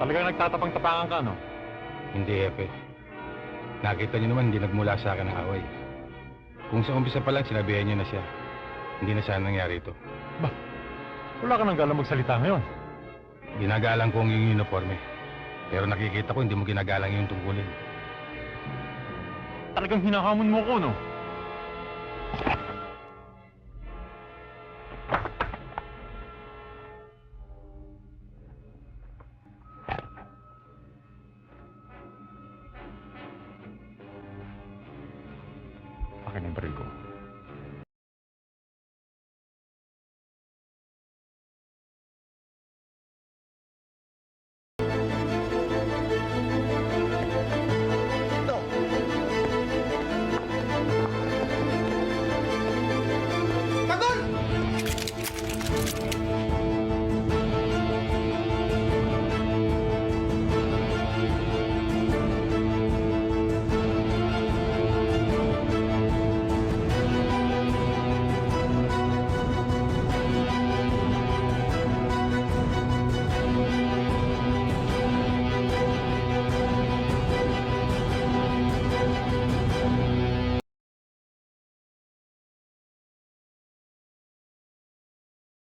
Talagang nagtatapang-tapangan ka, no? Hindi, Epe. Nakita niyo naman, hindi nagmula sa akin ang away. Kung sa umpisa pa lang, sinabihan niyo na siya. Hindi na sana nangyari ito. Wala ka nang galang magsalita ngayon. Ginagalang ko ang iyong uniforme. Pero nakikita ko, hindi mo ginagalang yung tungkulin. Talagang hinahamon mo ko, no? Akin ang baril ko.